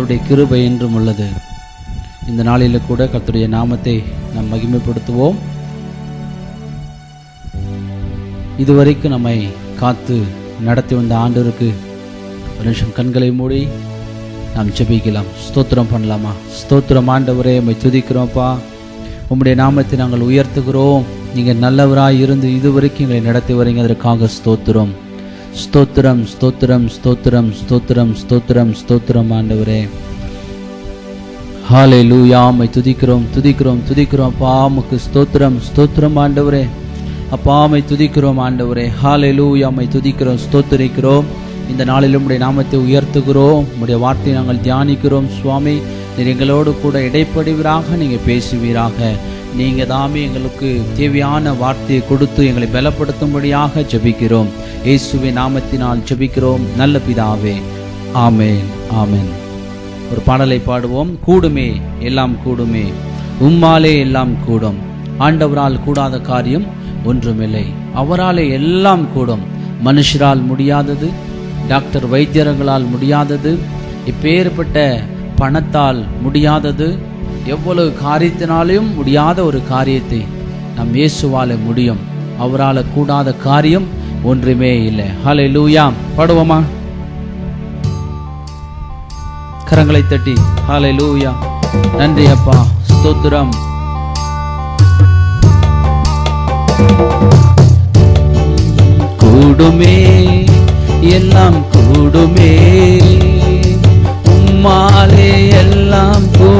அவருடைய கிருபை என்றும் உள்ளது. இந்த நாளில் கூட கத்துடைய நாமத்தை நாம் மகிமைப்படுத்துவோம். இதுவரைக்கும் நம்மை காத்து நடத்தி வந்த ஆண்டவருக்கு ஒரு நிமிஷம் கண்களை மூடி நாம் ஜெபிக்கலாம். ஸ்தோத்திரம் பண்ணலாமா? ஸ்தோத்திரம் ஆண்டவரே நம்மை துதிக்கிறோம்ப்பா. உம்முடைய நாமத்தை நாங்கள் உயர்த்துகிறோம். நீங்கள் நல்லவராக இருந்து இதுவரைக்கும் எங்களை நடத்தி வரீங்க. அதற்காக ஸ்தோத்திரம். ஸ்தோத்திரம் ஸ்தோத்திரம் ஸ்தோத்திரம் ஸ்தோத்திரம் ஸ்தோத்திரம் ஸ்தோத்திரம் ஆண்டவரே. ஹாலே லூயாமை துதிக்கிறோம் துதிக்கிறோம் துதிக்கிறோம். அப்பா உமக்கு ஸ்தோத்திரம் ஸ்தோத்திரம் ஆண்டவரே. அப்பாமை துதிக்கிறோம் ஆண்டவரே. ஹாலே லூயாமை துதிக்கிறோம் ஸ்தோத்திரிக்கிறோம். இந்த நாளில் உடைய நாமத்தை உயர்த்துகிறோம். உடைய வார்த்தையை நாங்கள் தியானிக்கிறோம் சுவாமி. நீர் எங்களோடு கூட இடைப்படுவீராக நீங்கள் பேசுவீராக. நீங்க தாமே எங்களுக்கு தேவையான வார்த்தையை கொடுத்து எங்களை பலப்படுத்தும்படியாக ஜெபிக்கிறோம். இயேசுவின் நாமத்தினால் ஜெபிக்கிறோம். நல்ல பிதாவே. ஆமேன் ஆமேன். ஒரு பாடலை பாடுவோம். கூடுமே எல்லாம் கூடுமே. உம்மாலே எல்லாம் கூடும். ஆண்டவரால் கூடாத காரியம் ஒன்றுமில்லை. அவராலே எல்லாம் கூடும். மனுஷரால் முடியாதது டாக்டர் வைத்தியர்களால் முடியாதது இப்பேற்பட்ட பணத்தால் முடியாதது எவ்வளவு காரியத்தினாலையும் முடியாத ஒரு காரியத்தை நம் இயேசுவால முடியும். அவரால் கூடாத காரியம் ஒன்றுமே இல்லை. ஹலை லூயா பாடுவோமா? கரங்களை தட்டி ஹலை லூயா நன்றி அப்பா. ஸ்தோத்திரம். கூடுமே எல்லாம் கூடுமே. உம்மாலே எல்லாம் கூடும்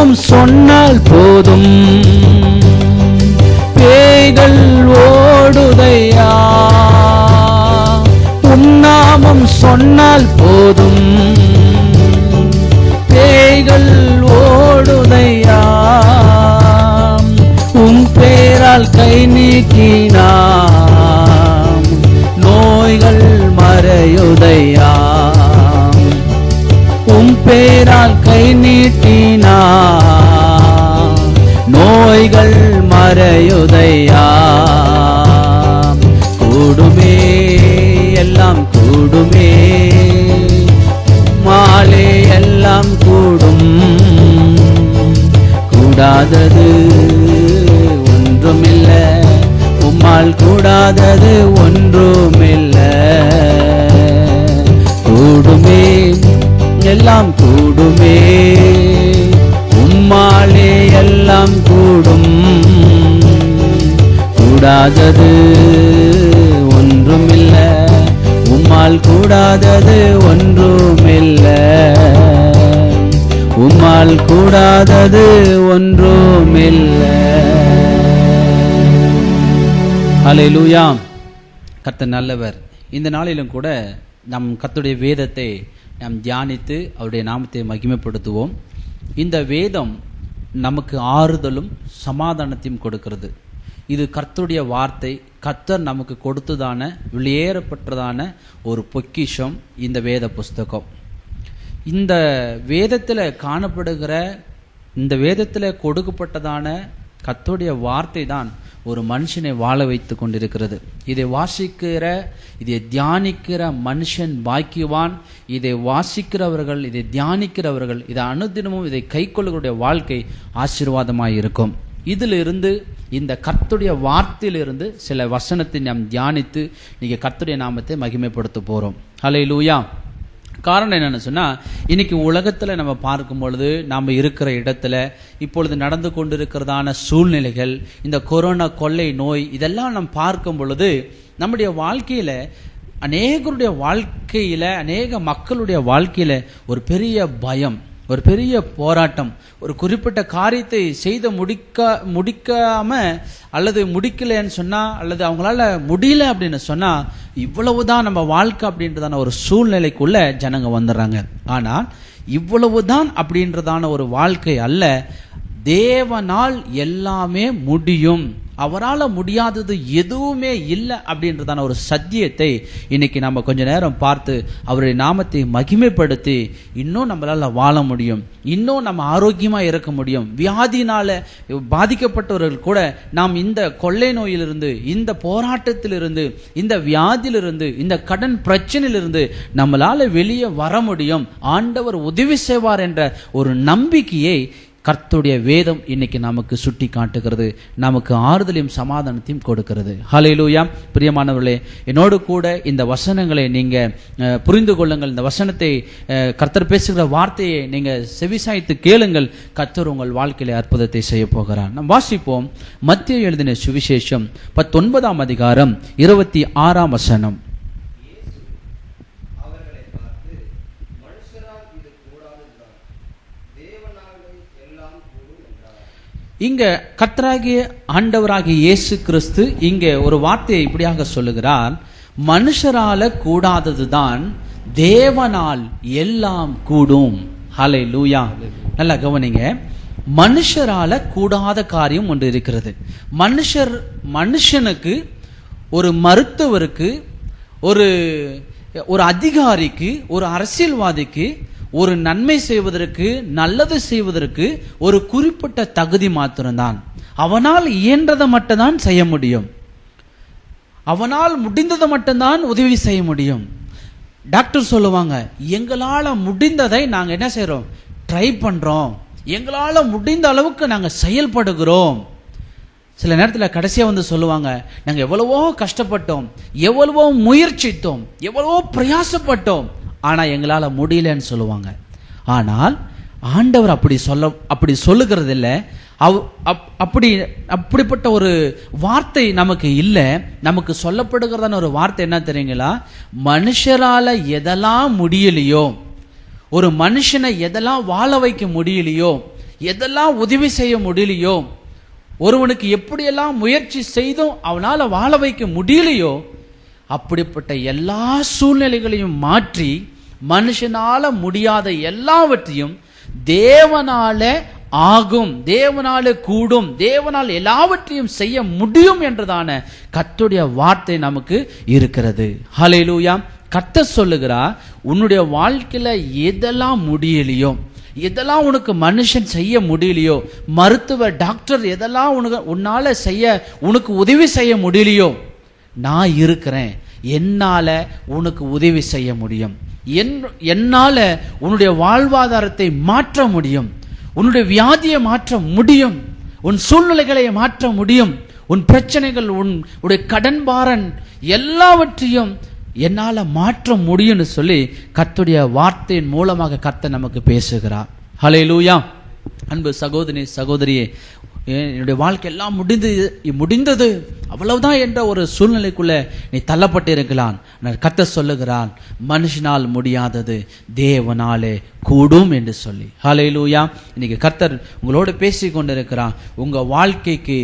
உன்னாமம் சொன்னால் போதும். பேய்கள் ஓடுதையா? உன்னாமம் சொன்னால் போதும். பேய்கள் ஓடுதையா? உன் பேரால் கை நீக்கினா நோய்கள் மறையுதையா? உன் பேரால் கை நீட்டினா மறையுதையா கூடுமே எல்லாம் கூடுமே. மாலே எல்லாம் கூடும். கூடாதது ஒன்றுமில்ல. உம்மால் கூடாதது ஒன்றுமில்ல. கூடுமே எல்லாம் கூடுமே. உம்மாலே எல்லாம் கூடும். கூடாதது ஒன்றுமில்ல. உம்மால் கூடாதது ஒன்றுமில்ல. உம்மால் கூடாதது ஒன்றுமில்ல. லூயாம் கர்த்த நல்லவர். இந்த நாளிலும் கூட நம் கத்துடைய வேதத்தை நாம் தியானித்து அவருடைய நாமத்தை மகிமைப்படுத்துவோம். இந்த வேதம் நமக்கு ஆறுதலும் சமாதானத்தையும் கொடுக்கிறது. இது கர்த்தருடைய வார்த்தை. கர்த்தர் நமக்கு கொடுத்ததான வெளியேறப்பட்டதான ஒரு பொக்கிஷம் இந்த வேத புஸ்தகம். இந்த வேதத்தில் காணப்படுகிற இந்த வேதத்தில் கொடுக்கப்பட்டதான கத்தோடைய வார்த்தை தான் ஒரு மனுஷனை வாழ வைத்து கொண்டிருக்கிறது. இதை வாசிக்கிற இதை தியானிக்கிற மனுஷன் பாக்கியவான். இதை வாசிக்கிறவர்கள் இதை தியானிக்கிறவர்கள் இதை அனுதினமும் இதை கைக்கொள்ளுடைய வாழ்க்கை ஆசீர்வாதமாக இருக்கும் இதிலிருந்து இந்த கர்த்துடைய வார்த்தையிலிருந்து சில வசனத்தை நாம் தியானித்து நீங்கள் கர்த்துடைய நாமத்தை மகிமைப்படுத்த போகிறோம் ஹலே லூயா காரணம் என்னென்னு சொன்னால் இன்றைக்கி உலகத்தில் நம்ம பார்க்கும் பொழுது நாம் இருக்கிற இடத்துல இப்பொழுது நடந்து கொண்டிருக்கிறதான சூழ்நிலைகள் இந்த கொரோனா கொள்ளை நோய் இதெல்லாம் நாம் பார்க்கும் பொழுது நம்முடைய வாழ்க்கையில் அநேகருடைய வாழ்க்கையில் அநேக மக்களுடைய வாழ்க்கையில் ஒரு பெரிய பயம். ஒரு பெரிய போராட்டம். ஒரு குறிப்பிட்ட காரியத்தை செய்த முடிக்க முடிக்காம அல்லது முடிக்கலைன்னு சொன்னா அல்லது அவங்களால முடியல அப்படின்னு சொன்னா இவ்வளவுதான் நம்ம வாழ்க்கை அப்படின்றதான ஒரு சூழ்நிலைக்குள்ள ஜனங்க வந்துடுறாங்க. ஆனால் இவ்வளவுதான் அப்படின்றதான ஒரு வாழ்க்கை அல்ல. தேவனால் எல்லாமே முடியும். அவரால் முடியாதது எதுவுமே இல்லை அப்படின்றதான ஒரு சத்தியத்தை இன்னைக்கு நம்ம கொஞ்ச நேரம் பார்த்து அவருடைய நாமத்தை மகிமைப்படுத்தி இன்னும் நம்மளால் வாழ முடியும். இன்னும் நம்ம ஆரோக்கியமாக இருக்க முடியும். வியாதினால் பாதிக்கப்பட்டவர்கள் கூட நாம் இந்த கொள்ளை நோயிலிருந்து இந்த போராட்டத்திலிருந்து இந்த வியாதியிலிருந்து இந்த கடன் பிரச்சனையிலிருந்து நம்மளால் வெளியே வர முடியும். ஆண்டவர் உதவி செய்வார் என்ற ஒரு நம்பிக்கையை கர்த்துடைய வேதம் இன்னைக்கு நமக்கு சுட்டி காட்டுகிறது. நமக்கு ஆறுதலையும் சமாதானத்தையும் கொடுக்கிறது. ஹalleluya பிரியமானவர்களே என்னோடு கூட இந்த வசனங்களை நீங்கள் புரிந்து கொள்ளுங்கள். இந்த வசனத்தை கர்த்தர் பேசுகிற வார்த்தையை நீங்கள் செவிசாய்த்து கேளுங்கள். கர்த்தர் உங்கள் வாழ்க்கையில அற்புதத்தை செய்ய போகிறார். நாம் வாசிப்போம் மத்திய எழுதின சுவிசேஷம் பத்தொன்பதாம் அதிகாரம் இருபத்தி ஆறாம் வசனம் அவர்களை பார்த்து மனுஷரால் இது கூடாததுதான் தேவனாலே எல்லாம் கூடும் என்றார் இங்க கத்தராகிய ஆண்டவராகிய இயேசு கிறிஸ்து இங்க ஒரு வார்த்தையை இப்படியாக சொல்லுகிறார். மனுஷரால கூடாததுதான் தேவனால் எல்லாம் கூடும். ஹலை லூயா நல்லா கவனிங்க. மனுஷரால கூடாத காரியம் ஒன்று இருக்கிறது. மனுஷர் மனுஷனுக்கு ஒரு மருத்துவருக்கு ஒரு ஒரு அதிகாரிக்கு ஒரு அரசியல்வாதிக்கு ஒரு நன்மை செய்வதற்கு நல்லது செய்வதற்கு ஒரு குறிப்பிட்ட தகுதி மாத்திரம்தான். அவனால் இயன்றதை மட்டும்தான் செய்ய முடியும். அவனால் முடிந்ததை மட்டும்தான் உதவி செய்ய முடியும். டாக்டர் சொல்லுவாங்க எங்களால் முடிந்ததை நாங்கள் என்ன செய்கிறோம் ட்ரை பண்ணுறோம் எங்களால் முடிந்த அளவுக்கு நாங்கள் செயல்படுகிறோம். சில நேரத்தில் கடைசியாக வந்து சொல்லுவாங்க நாங்கள் எவ்வளவோ கஷ்டப்பட்டோம் எவ்வளவோ முயற்சித்தோம் எவ்வளவோ பிரயாசப்பட்டோம் ஆனால் எங்களால் முடியலன்னு சொல்லுவாங்க. ஆனால் ஆண்டவர் அப்படி சொல்ல அப்படி சொல்லுகிறது இல்லை அவ் அப்- அப்படி அப்படிப்பட்ட ஒரு வார்த்தை நமக்கு இல்லை. நமக்கு சொல்லப்படுகிறதான ஒரு வார்த்தை என்ன தெரியுங்களா? மனுஷரால் எதெல்லாம் முடியலையோ ஒரு மனுஷனை எதெல்லாம் வாழ வைக்க முடியலையோ எதெல்லாம் உதவி செய்ய முடியலையோ ஒருவனுக்கு எப்படியெல்லாம் முயற்சி செய்தும் அவனால் வாழ வைக்க முடியலையோ அப்படிப்பட்ட எல்லா சூழ்நிலைகளையும் மாற்றி மனுஷனால முடியாத எல்லாவற்றையும் தேவனால ஆகும் தேவனால கூடும் தேவனால் எல்லாவற்றையும் செய்ய முடியும் என்றதான கத்துடைய வார்த்தை நமக்கு இருக்கிறது. ஹலையிலூயா கத்த சொல்லுகிறா உன்னுடைய வாழ்க்கையில எதெல்லாம் முடியலையோ எதெல்லாம் உனக்கு மனுஷன் செய்ய முடியலையோ மருத்துவ டாக்டர் எதெல்லாம் உனக்கு உன்னால செய்ய உனக்கு உதவி செய்ய முடியலையோ நான் இருக்கிறேன். என்னால உனக்கு உதவி செய்ய முடியும். என் என்னால் உன்னுடைய வாழ்வாதாரத்தை மாற்ற முடியும். உன்னுடைய வியாதியை மாற்ற முடியும். உன் சூழ்நிலைகளை மாற்ற முடியும். உன் பிரச்சனைகள் உன் உடைய கடன் பாரன் எல்லாவற்றையும் என்னால மாற்ற முடியும்னு சொல்லி கத்துடைய வார்த்தையின் மூலமாக கத்தை நமக்கு பேசுகிறார். ஹalleluya அன்பு சகோதரி சகோதரியே என்னுடைய வாழ்க்கை எல்லாம் முடிந்தது. முடிந்தது அவ்வளவுதான் என்ற ஒரு சூழ்நிலைக்குள்ளே நீ தள்ளப்பட்டு இருக்கலாம் கத்த சொல்லுகிறான் மனுஷனால் முடியாதது தேவனாலே கூடும் என்று சொல்லி. ஹalleluya இன்னைக்கு கர்த்தர் உங்களோடு பேசி கொண்டிருக்கிறான் உங்கள் வாழ்க்கைக்கு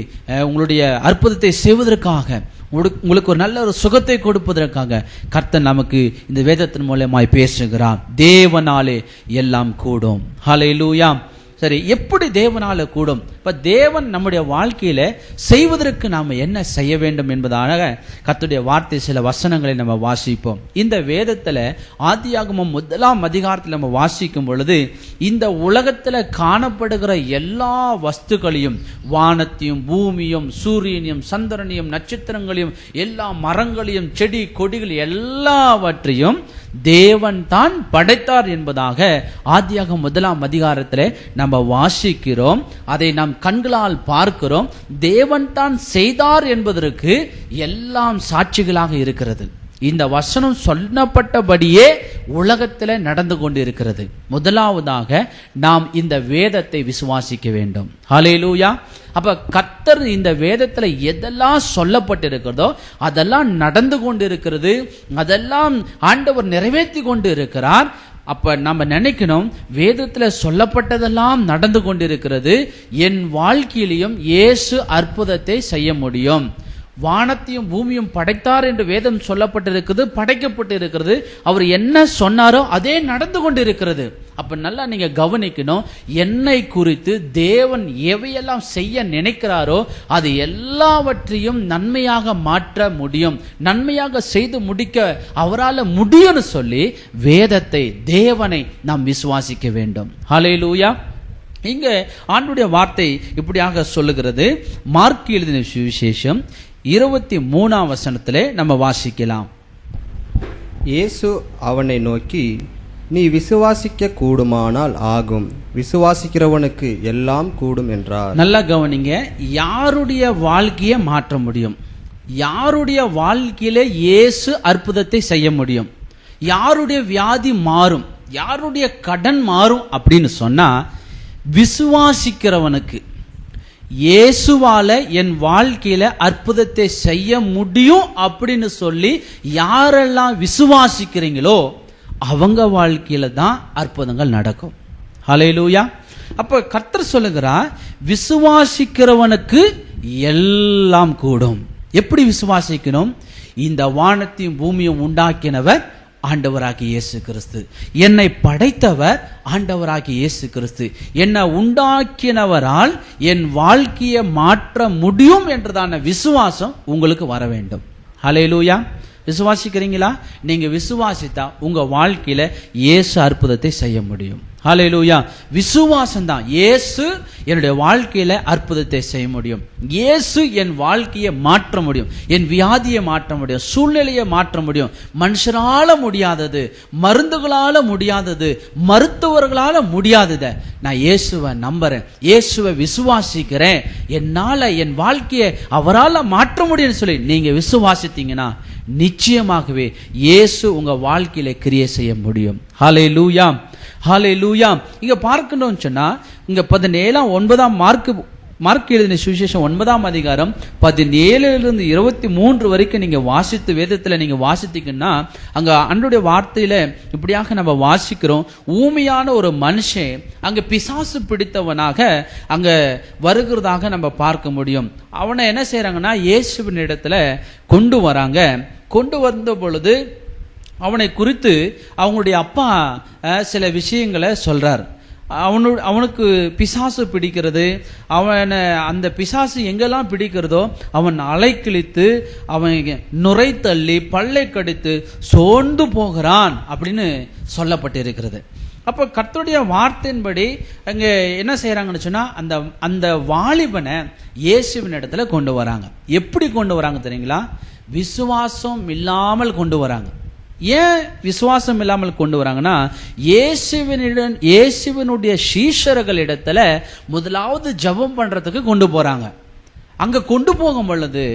உங்களுடைய அற்புதத்தை செய்வதற்காக உங்களுக்கு உங்களுக்கு ஒரு நல்ல ஒரு சுகத்தை கொடுப்பதற்காக கர்த்தர் நமக்கு இந்த வேதத்தின் மூலமாய் பேசுகிறான் தேவனாலே எல்லாம் கூடும். ஹalleluya சரி எப்படி தேவனால கூடும்? இப்ப தேவன் நம்முடைய வாழ்க்கையில செய்வதற்கு நாம என்ன செய்ய வேண்டும் என்பதாக கத்துடைய வார்த்தை சில வசனங்களை நம்ம வாசிப்போம். இந்த வேதத்துல ஆதியாகமம் முதலாம் அதிகாரத்தில் நம்ம வாசிக்கும் பொழுது இந்த உலகத்துல காணப்படுகிற எல்லா வஸ்துக்களையும் வானத்தையும் பூமியும் சூரியனையும் சந்திரனையும் நட்சத்திரங்களையும் எல்லா மரங்களையும் செடி கொடிகள் எல்லாவற்றையும் தேவன் தான் படைத்தார் என்பதாக ஆதியாகமம் முதலாம் அதிகாரத்தில் நம்ம வாசிக்கிறோம். அதை நாம் கண்களால் பார்க்கிறோம். தேவன் தான் செய்தார் என்பதற்கு எல்லாம் சாட்சிகளாக இருக்கிறது. இந்த வசனம் சொன்னப்பட்டபடியே உலகத்தில் நடந்து கொண்டிருக்கிறது. முதலாவதாக நாம் இந்த வேதத்தை விசுவாசிக்க வேண்டும். ஹலேலூயா அப்ப கத்தர் இந்த வேதத்துல எதெல்லாம் சொல்லப்பட்டிருக்கிறதோ அதெல்லாம் நடந்து கொண்டு இருக்கிறது அதெல்லாம் ஆண்டவர் நிறைவேற்றி கொண்டு இருக்கிறார் அப்ப நம்ம நினைக்கணும் வேதத்துல சொல்லப்பட்டதெல்லாம் நடந்து கொண்டிருக்கிறது என் வாழ்க்கையிலையும் இயேசு அற்புதத்தை செய்ய முடியும். வானத்தையும் பூமியும் படைத்தார் என்று வேதம் சொல்லப்பட்டிருக்குது படைக்கப்பட்டு இருக்கிறது அவர் என்ன சொன்னாரோ அதே நடந்து கொண்டிருக்கிறது. அப்ப நல்லா நீங்க கவனிக்கணும் என்னை குறித்து தேவன் எவையெல்லாம் செய்ய நினைக்கிறாரோ அது எல்லாவற்றையும் நன்மையாக மாற்ற முடியும். நன்மையாக செய்து முடிக்க அவரால் முடியும்னு சொல்லி வேதத்தை தேவனை நாம் விசுவாசிக்க வேண்டும். ஹalleluya இங்க ஆண்டுடைய வார்த்தை இப்படியாக சொல்லுகிறது. மார்க் எழுதின சுவிசேஷம் இருபத்தி மூணாம் வசனத்திலே நம்ம வாசிக்கலாம். இயேசு அவனை நோக்கி நீ விசுவாசிக்க கூடுமானால் ஆகும். விசுவாசிக்கிறவனுக்கு எல்லாம் கூடும் என்றார். நல்லா கவனிங்க யாருடைய வாழ்க்கையை மாற்ற முடியும்? யாருடைய வாழ்க்கையில இயேசு அற்புதத்தை செய்ய முடியும்? யாருடைய வியாதி மாறும்? யாருடைய கடன் மாறும் அப்படின்னு சொன்னா விசுவாசிக்கிறவனுக்கு இயேசுவால என் வாழ்க்கையில அற்புதத்தை செய்ய முடியும் அப்படின்னு சொல்லி யாரெல்லாம் விசுவாசிக்கிறீங்களோ அவங்க வாழ்க்கையில தான் அற்புதங்கள் நடக்கும். ஹலையிலூயா அப்ப கர்த்தர் சொல்லுகிறா விசுவாசிக்கிறவனுக்கு எல்லாம் கூடும். எப்படி விசுவாசிக்கணும்? இந்த வானத்தையும் பூமியும் உண்டாக்கினவர் ஆண்டவராகி இயேசு கிறிஸ்து. என்னை படைத்தவர் ஆண்டவராகி இயேசு கிறிஸ்து. என்னை உண்டாக்கினவரால் என் வாழ்க்கையை மாற்ற முடியும் என்றதான விசுவாசம் உங்களுக்கு வர வேண்டும் ஹalleluya. விசுவாசிக்கிறீங்களா? நீங்க விசுவாசித்தா உங்க வாழ்க்கையில இயேசு அற்புதத்தை செய்ய முடியும். ஹாலேலூயா விசுவாசம் தான் இயேசு என்னுடைய வாழ்க்கையில அற்புதத்தை செய்ய முடியும். இயேசு என் வாழ்க்கையை மாற்ற முடியும். என் வியாதியை மாற்ற முடியும். சூழ்நிலையை மாற்ற முடியும். மனுஷரால் முடியாதது மருந்துகளால முடியாதது மருத்துவர்களால முடியாததை நான் இயேசுவை நம்புறேன். இயேசுவை விசுவாசிக்கிறேன். என்னால என் வாழ்க்கையை அவரால் மாற்ற முடியும்னு சொல்லி நீங்க விசுவாசித்தீங்கன்னா நிச்சயமாகவே இயேசு உங்க வாழ்க்கையில கிரியை செய்ய முடியும். ஹாலே லூயாம் ஹாலே லூயாம் இங்க பார்க்கணும்னு சொன்னா இங்க பதினேழாம் ஒன்பதாம் மார்க்கு மார்க் எழுதின சுவிசேஷம் ஒன்பதாம் அதிகாரம் பதினேழுலேருந்து இருபத்தி மூன்று வரைக்கும் நீங்க வாசித்து வேதத்துல நீங்க வாசித்தீங்கன்னா அங்க அன்றைய வார்த்தையில இப்படியாக நம்ம வாசிக்கிறோம். ஊமையான ஒரு மனுஷன் அங்க பிசாசு பிடித்தவனாக அங்க வருகிறதாக நம்ம பார்க்க முடியும். அவனை என்ன செய்றாங்கன்னா இயேசுவின் இடத்துல கொண்டு வராங்க. கொண்டு வந்த பொழுது அவனை குறித்து அவங்களுடைய அப்பா சில விஷயங்களை சொல்றார். அவனு அவனுக்கு பிசாசு பிடிக்கிறது. அவனை அந்த பிசாசு எங்கெல்லாம் பிடிக்கிறதோ அவன் அலைக்கிழித்து அவன் நுரை தள்ளி பல்லை கடித்து சோர்ந்து போகிறான் அப்படின்னு சொல்லப்பட்டிருக்கிறது. அப்போ கர்த்தருடைய வார்த்தையின்படி அங்கே என்ன செய்கிறாங்கன்னு சொன்னால் அந்த அந்த வாலிபனை இயேசுவின் இடத்துல கொண்டு வராங்க. எப்படி கொண்டு வராங்க தெரியுங்களா? விசுவாசம் இல்லாமல் கொண்டு வராங்க. ஏன் விசுவாசம் இல்லாமல் கொண்டு வராங்கன்னா இயேசுவினிடம் இயேசுவினுடைய சீஷர்களிடத்துல முதலாவது ஜெபம் பண்றதுக்கு கொண்டு போறாங்க. அங்க கொண்டு போகும் பொழுது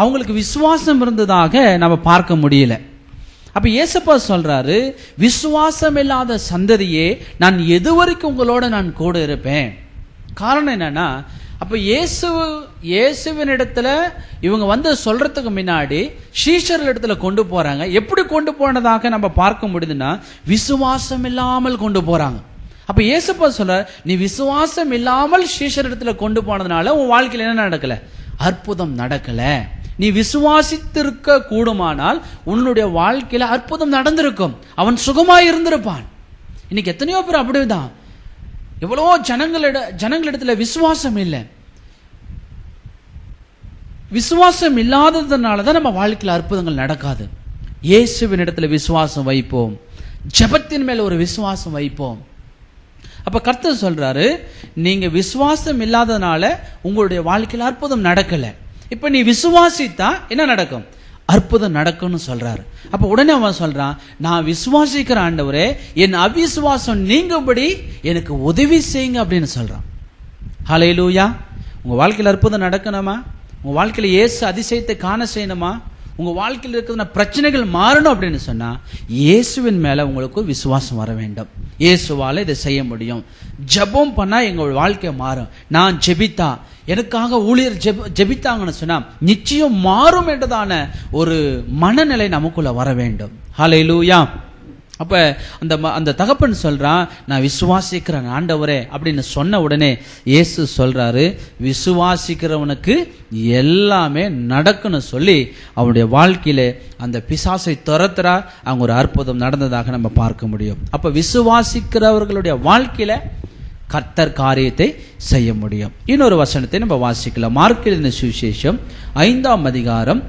அவங்களுக்கு விசுவாசம் இருந்ததாக நம்ம பார்க்க முடியல. அப்ப இயேசப்பா சொல்றாரு விசுவாசம் இல்லாத சந்ததியே நான் எது வரைக்கும் உங்களோட நான் கூட இருப்பேன். காரணம் என்னன்னா அப்ப இயேசு இயேசுவின் இடத்துல இவங்க வந்து சொல்றதுக்கு முன்னாடி ஷீஷர்கள் இடத்துல கொண்டு போறாங்க. எப்படி கொண்டு போனதாக நம்ம பார்க்க முடியுதுன்னா விசுவாசம் இல்லாமல் கொண்டு போறாங்க. அப்ப இயேசுப்பா சொல்ற நீ விசுவாசம் இல்லாமல் ஷீஷர் இடத்துல கொண்டு போனதுனால உன் வாழ்க்கையில் என்ன நடக்கல? அற்புதம் நடக்கல. நீ விசுவாசித்திருக்க கூடுமானால் உன்னுடைய வாழ்க்கையில அற்புதம் நடந்திருக்கும். அவன் சுகமாய் இருந்திருப்பான். இன்னைக்கு எத்தனையோ பேர் அப்படிதான். எவ்வளோ ஜனங்களிட ஜனங்களிடத்துல விசுவாசம் இல்லை. விசுவாசம் இல்லாததுனால தான் நம்ம வாழ்க்கையில் அற்புதங்கள் நடக்காது. இயேசுவின் இடத்துல விசுவாசம் வைப்போம். ஜெபத்தின் மேல ஒரு விசுவாசம் வைப்போம். அப்ப கர்த்தர் சொல்றாரு நீங்க விசுவாசம் இல்லாததுனால உங்களுடைய வாழ்க்கையில் அற்புதம் நடக்கல. இப்ப நீ விசுவாசித்தா என்ன நடக்கும்? அற்புதம் நடக்கும்னு சொல்றாரு. அப்ப உடனே அவன் சொல்றான் நான் விசுவாசிக்கிற ஆண்டவரே என் அவிசுவாசம் நீங்கும்படி எனக்கு உதவி செய்யுங்க அப்படின்னு சொல்றான். லூயா உங்க வாழ்க்கையில் அற்புதம் நடக்கணுமா? உங்க வாழ்க்கையில் இயேசு அதிசயத்தை காண செய்யணுமா? உங்க வாழ்க்கையில் இருக்கிற பிரச்சனைகள் மாறணும் அப்படின்னு சொன்னா இயேசுவின் மேல உங்களுக்கு விசுவாசம் வர வேண்டும். இயேசுவால இதை செய்ய முடியும். ஜெபம் பண்ணா எங்க வாழ்க்கை மாறும். நான் ஜெபித்தா எனக்காக ஊழியர் ஜெப ஜெபித்தாங்கன்னு சொன்னா நிச்சயம் மாறும் என்றதான ஒரு மனநிலை நமக்குள்ள வர வேண்டும். ஹalleluya அப்ப அந்த ம- அந்த தகப்பன் சொல்றான் நான் விசுவாசிக்கிறேன் ஆண்டவரே அப்படின்னு சொன்ன உடனே இயேசு சொல்றாரு விசுவாசிக்கிறவனுக்கு எல்லாமே நடக்குன்னு சொல்லி அவனுடைய வாழ்க்கையில அந்த பிசாசை துரத்துறா. அவங்க ஒரு அற்புதம் நடந்ததாக நம்ம பார்க்க முடியும். அப்ப விசுவாசிக்கிறவர்களுடைய வாழ்க்கையில கர்த்தர் காரியத்தை செய்ய முடியும் இன்னொரு வசனத்தை நம்ம வாசிக்கலாம். மார்க்கிலிருந்து சுவிசேஷம் ஐந்தாம் அதிகாரம்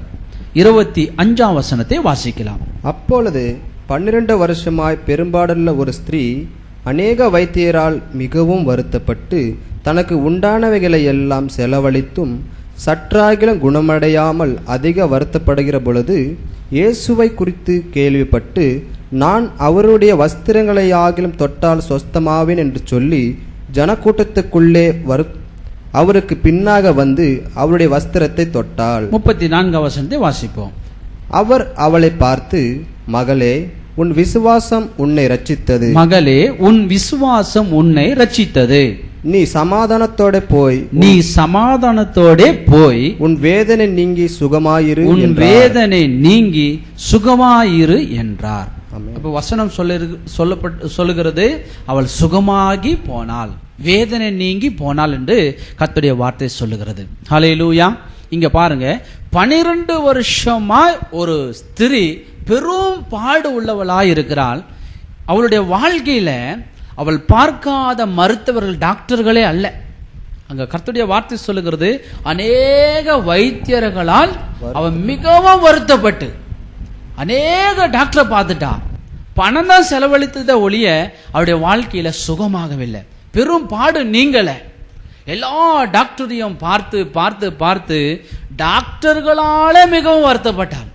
இருபத்தி அஞ்சாம் வசனத்தை வாசிக்கலாம். அப்பொழுது பன்னிரண்டு வருஷமாய் பெரும்பாடுள்ள ஒரு ஸ்திரீ அநேக வைத்தியரால் மிகவும் வருத்தப்பட்டு தனக்கு உண்டானவைகளை எல்லாம் செலவழித்தும் சற்றாகிலும் குணமடையாமல் அதிக வருத்தப்படுகிற பொழுது இயேசுவை குறித்து கேள்விப்பட்டு நான் அவருடைய வஸ்திரங்களை ஆகிலும் தொட்டால் சொஸ்தமாவேன் என்று சொல்லி ஜனக்கூட்டத்துக்குள்ளே வரு அவருக்கு பின்னாக வந்து அவருடைய வஸ்திரத்தை தொட்டாள். முப்பத்தி நான்காம் வசனத்தை வாசிப்போம். அவர் அவளை பார்த்து மகளே உன் விசுவாசம் உன்னை ரட்சித்தது. மகளே உன் விசுவாசம் உன்னை ரட்சித்தது. நீ சமாதானத்தோட போய் நீ சமாதானத்தோடே போய் உன் வேதனை நீங்கி சுகமாயிரு உன். வேதனை நீங்கி சுகமாயிரு என்றார். அப்ப வசனம் சொல்ல சொல்லப்பட்டு சொல்லுகிறது அவள் சுகமாகி போனாள். வேதனை நீங்கி போனாள் என்று கர்த்தருடைய வார்த்தை சொல்லுகிறது. ஹalleluya இங்க பாருங்க பனிரெண்டு வருஷமா ஒரு ஸ்திரீ பெரும் பாடு உள்ளவளாய் இருக்கிறாள் அவளுடைய வாழ்க்கையில அவள் பார்க்காத மருத்துவர்கள் டாக்டர்களே அல்ல. அங்க கர்த்தருடைய வார்த்தை சொல்லுகிறது அநேக வைத்தியர்களால் அவன் மிகவும் வருத்தப்பட்டு அநேக டாக்டரை பார்த்துட்டா. பணம் தான் செலவழித்ததை ஒழிய அவருடைய வாழ்க்கையில சுகமாகவில்லை. பெரும் பாடு நீங்கள எல்லா டாக்டரையும் பார்த்து பார்த்து பார்த்து டாக்டர்களால மிகவும் வருத்தப்பட்டாள்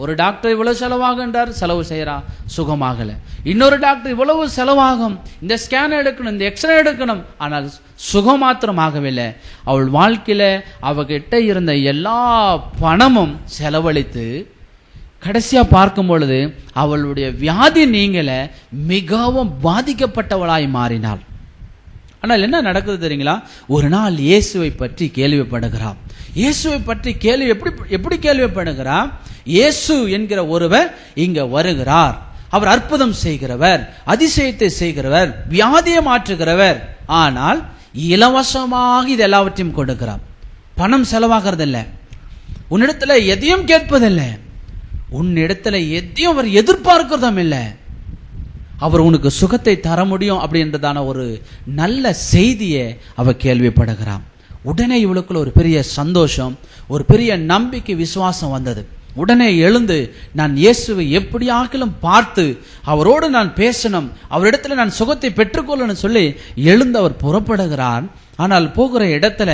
ஒரு டாக்டர் இவ்வளவு செலவாகுன்றார் செலவு செய்யறா. சுகமாகல. இன்னொரு டாக்டர் இவ்வளவு செலவாகும். இந்த ஸ்கேன் எடுக்கணும் இந்த எக்ஸ்ரே எடுக்கணும். ஆனால் சுகம் மாத்திரமாகவில்லை. அவள் வாழ்க்கையில அவகிட்ட இருந்த எல்லா பணமும் செலவழித்து கடைசியா பார்க்கும் பொழுது அவளுடைய வியாதி நீங்கள மிகவும் பாதிக்கப்பட்டவளாய் மாறினாள். ஆனால் என்ன நடக்குது தெரியுங்களா? ஒரு நாள் இயேசுவை பற்றி கேள்விப்படுகிறான் இயேசுவை பற்றி கேள்வி எப்படி எப்படி கேள்விப்படுகிறான் இயேசு என்கிற ஒருவர் இங்க வருகிறார். அவர் அற்புதம் செய்கிறவர் அதிசயத்தை செய்கிறவர் வியாதியை மாற்றுகிறவர். ஆனால் இலவசமாக இது எல்லாவற்றையும் கொடுக்கிறார். பணம் செலவாகிறதில்ல. உன்னிடத்துல எதையும் கேட்பதில்லை. உன்னிடத்துல எதையும் அவர் எதிர்பார்க்கிறதும் இல்லை. அவர் உனக்கு சுகத்தை தர முடியும் அப்படின்றதான ஒரு நல்ல செய்தியை அவ கேள்விப்படுகிறான். உடனே இவளுக்குள்ள ஒரு பெரிய சந்தோஷம் ஒரு பெரிய நம்பிக்கை விசுவாசம் வந்தது. உடனே எழுந்து நான் இயேசுவை எப்படியாக்கிலும் பார்த்து அவரோடு நான் பேசணும் அவரிடத்துல நான் சுகத்தை பெற்றுக்கொள்ளணும் சொல்லி எழுந்து அவர் புறப்படுகிறார் ஆனால் போகிற இடத்துல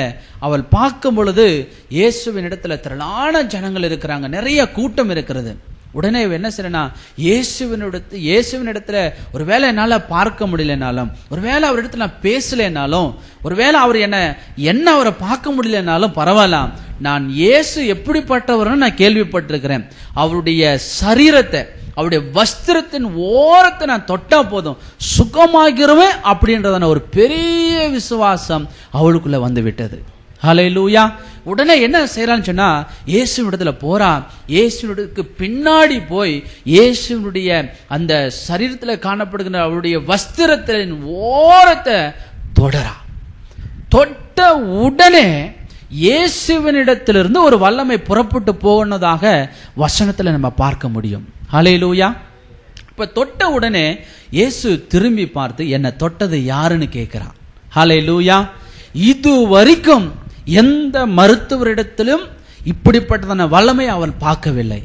அவள் பார்க்கும் பொழுது இயேசுவின் இடத்துல திரளான ஜனங்கள் இருக்கிறாங்க. நிறைய கூட்டம் இருக்கிறது. உடனே என்ன செய்யறா இயேசுவினிடத்து இயேசுவின் இடத்துல ஒருவேளை என்னால பார்க்க முடியலனாலும் ஒருவேளை அவர் இடத்துல நான் பேசலைனாலும் ஒருவேளை அவர் என்ன என்ன அவரை பார்க்க முடியலனாலும் பரவாயில்ல நான் இயேசு எப்படிப்பட்டவர்னு நான் கேள்விப்பட்டிருக்கிறேன். அவருடைய சரீரத்தை அவருடைய வஸ்திரத்தின் ஓரத்தை நான் தொட்டா போதும். சுகமாகிறவன் அப்படின்றதான ஒரு பெரிய விசுவாசம் அவளுக்குள்ள வந்து விட்டது ஹalleluya. உடனே என்ன செய்யறான்னு சொன்னா இயேசுவிடத்துல போறான். இயேசுவிடத்துக்கு பின்னாடி போய் இயேசுனுடைய அந்த சரீரத்தில் காணப்படுகிற அவருடைய வஸ்திரத்தின் ஓரத்தை தொடரா தொட்ட உடனே இயேசுவனிடத்திலிருந்து ஒரு வல்லமை புறப்பட்டு போனதாக வசனத்தில் நம்ம பார்க்க முடியும். ஹalleluya. இப்ப தொட்ட உடனே இயேசு திரும்பி பார்த்து என்னை தொட்டது யாருன்னு கேட்கிறான் லூயா இது வரைக்கும் எந்த மருத்துவரிடத்திலும் இப்படிப்பட்டதான வல்லமை அவன் பார்க்கவில்லை.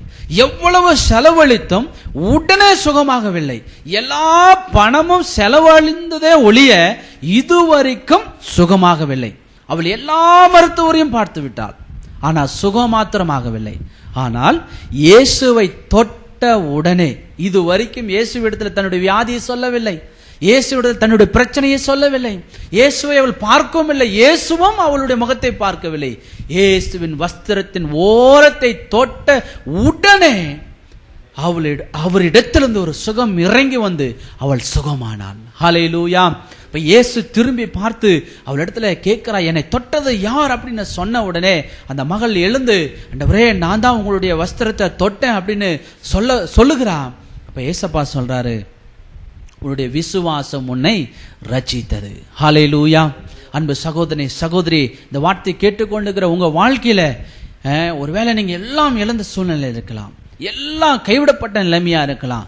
எவ்வளவு செலவழித்தும் உடனே சுகமாகவில்லை. எல்லா பணமும் செலவழிந்ததே ஒழிய இதுவரைக்கும் சுகமாகவில்லை. அவள் எல்லா மருத்துவரையும் பார்த்து விட்டாள் ஆனால் சுகம் மாத்திரமாகவில்லை. ஆனால் இயேசுவை தொட்ட உடனே இதுவரைக்கும் இயேசுவிடத்தில் தன்னுடைய வியாதியை சொல்லவில்லை. இயேசுவிடத்தில் தன்னுடைய பிரச்சனையை சொல்லவில்லை. இயேசுவை அவள் பார்க்கவும் இல்லை. இயேசுவும் அவளுடைய முகத்தை பார்க்கவில்லை. இயேசுவின் வஸ்திரத்தின் ஓரத்தை தொட்ட உடனே அவளிட அவரிடத்திலிருந்து ஒரு சுகம் இறங்கி வந்து அவள் சுகமானாள். ஹalleluya. இப்ப இயேசு திரும்பி பார்த்து அவளிடத்துல கேட்கிறா என்னை தொட்டது யார்? அப்படின்னு சொன்ன உடனே அந்த மகள் எழுந்து ஆண்டவரே நான் தான் உங்களுடைய வஸ்திரத்தை தொட்டேன் அப்படின்னு சொல்ல சொல்லுகிறா. அப்போ ஏசப்பா சொல்றாரு உன்னுடைய விசுவாசம் உன்னை ஹாலை லூயா அன்பு சகோதரி சகோதரி இந்த வார்த்தை கேட்டுக்கொண்டுக்கிற உங்க வாழ்க்கையில ஒருவேளை நீங்க எல்லாம் இழந்த சூழ்நிலை இருக்கலாம். எல்லாம் கைவிடப்பட்ட நிலைமையா இருக்கலாம்.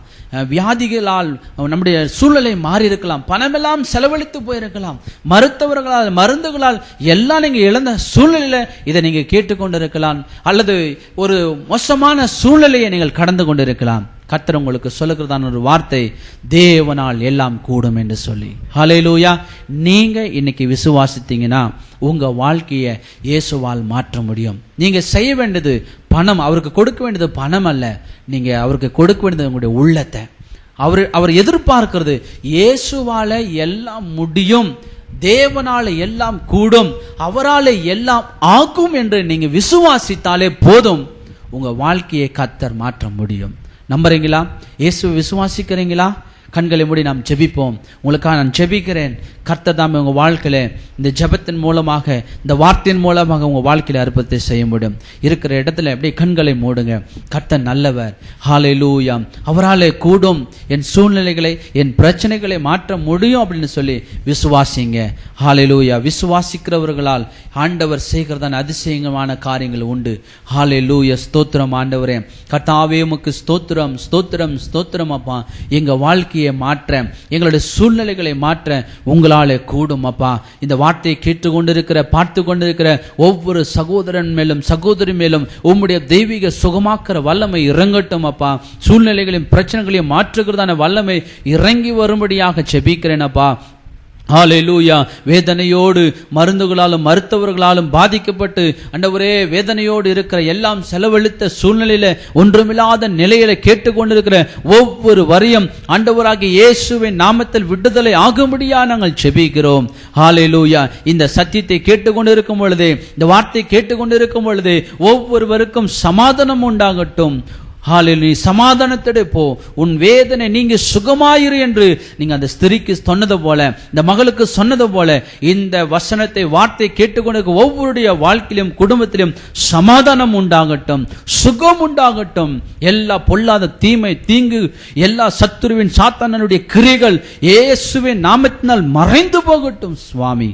வியாதிகளால் நம்முடைய சூழ்நிலை மாறி இருக்கலாம். பணமெல்லாம் செலவழித்து போயிருக்கலாம். மருத்துவர்களால் மருந்துகளால் எல்லாம் நீங்க இழந்த சூழ்நிலையில இதை நீங்க கேட்டுக்கொண்டிருக்கலாம். அல்லது ஒரு மோசமான சூழ்நிலையை நீங்கள் கடந்து கொண்டிருக்கலாம். கத்தர் உங்களுக்கு சொல்லுகிறதான ஒரு வார்த்தை தேவனால் எல்லாம் கூடும் என்று சொல்லி. ஹalleluya நீங்க இன்னைக்கு விசுவாசித்தீங்கன்னா உங்க வாழ்க்கையை இயேசுவால் மாற்ற முடியும். நீங்க செய்ய வேண்டியது பணம். அவருக்கு கொடுக்க வேண்டியது பணம் அல்ல. நீங்க அவருக்கு கொடுக்க வேண்டியது உங்களுடைய உள்ளத்தை. அவர் அவர் எதிர்பார்க்கிறது இயேசுவால எல்லாம் முடியும். தேவனால எல்லாம் கூடும். அவரால் எல்லாம் ஆகும் என்று நீங்க விசுவாசித்தாலே போதும். உங்க வாழ்க்கையை கத்தர் மாற்ற முடியும். நம்புறீங்களா? இயேசுவை விசுவாசிக்கிறீங்களா? கண்களை மூடி நாம் ஜெபிப்போம். உங்களுக்காக நான் ஜெபிக்கிறேன். கர்த்த தாமே உங்கள் வாழ்க்கையில இந்த ஜெபத்தின் மூலமாக இந்த வார்த்தையின் மூலமாக உங்கள் வாழ்க்கையில அற்புதத்தை செய்ய முடியும். இருக்கிற இடத்துல அப்படியே கண்களை மூடுங்க. கர்த்த நல்லவர். ஹாலை லூயாம் அவராலே கூடும். என் சூழ்நிலைகளை என் பிரச்சனைகளை மாற்ற முடியும் அப்படின்னு சொல்லி விசுவாசிங்க. ஹாலை லூயா விசுவாசிக்கிறவர்களால் ஆண்டவர் செய்கிறதான அதிசயமான காரியங்கள் உண்டு. ஹாலை லூய ஸ்தோத்திரம் ஆண்டவரே. கர்த்தாவே உமக்கு ஸ்தோத்திரம் ஸ்தோத்திரம் ஸ்தோத்திரம் அப்பா. எங்கள் வாழ்க்கையை மாற்ற எங்களுடைய சூழ்நிலைகளை மாற்ற உங்களாலே கூடும் அப்பா. இந்த வார்த்தையை கேட்டுக்கொண்டிருக்கிற பார்த்து கொண்டிருக்கிற ஒவ்வொரு சகோதரன் மேலும் சகோதரி மேலும் உம்முடைய தெய்வீக சுகமாக்குற வல்லமை இறங்கட்டும் அப்பா. சூழ்நிலைகளையும் பிரச்சனைகளையும் மாற்றுகிறதான வல்லமை இறங்கி வரும்படியாக செபிக்கிறேன் அப்பா. ஆலையிலூயா வேதனையோடு மருந்துகளாலும் மருத்துவர்களாலும் பாதிக்கப்பட்டு அண்டவரே வேதனையோடு இருக்கிற எல்லாம் செலவழித்த சூழ்நிலையில ஒன்றுமில்லாத நிலையில கேட்டுக்கொண்டிருக்கிற ஒவ்வொரு வரியும் ஆண்டவராகிய இயேசுவின் நாமத்தில் விடுதலை ஆகும்படியா நாங்கள் செபிக்கிறோம் ஆலையிலூயா இந்த சத்தியத்தை கேட்டுக்கொண்டிருக்கும் பொழுது இந்த வார்த்தை கேட்டுக்கொண்டிருக்கும் பொழுது ஒவ்வொருவருக்கும் சமாதானம் உண்டாகட்டும். ஹாலில் நீ சமாதானத்தோடு போ. உன் வேதனை நீங்க சுகமாயிரு என்று நீங்க அந்த ஸ்திரிக்கு சொன்னது போல இந்த மகளுக்கு சொன்னது போல இந்த வசனத்தை வார்த்தை கேட்டுக்கொண்டு ஒவ்வொருடைய வாழ்க்கையிலும் குடும்பத்திலும் சமாதானம் உண்டாகட்டும் சுகம் உண்டாகட்டும். எல்லா பொல்லாத தீமை தீங்கு எல்லா சத்துருவின் சாத்தானனுடைய கிரிகள் இயேசுவின் நாமத்தினால் மறைந்து போகட்டும் சுவாமி.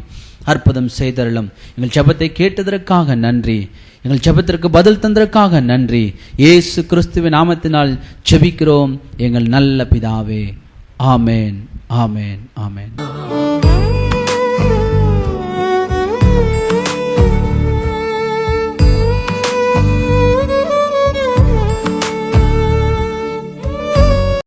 அற்புதம் செய்தரலும் எங்கள் ஜெபத்தை கேட்டதற்காக நன்றி. எங்கள் ஜெபத்திற்கு பதில் தந்ததற்காக நன்றி. இயேசு கிறிஸ்துவின் நாமத்தினால் ஜெபிக்கிறோம். எங்கள் நல்ல பிதாவே. ஆமேன். ஆமேன். ஆமேன்.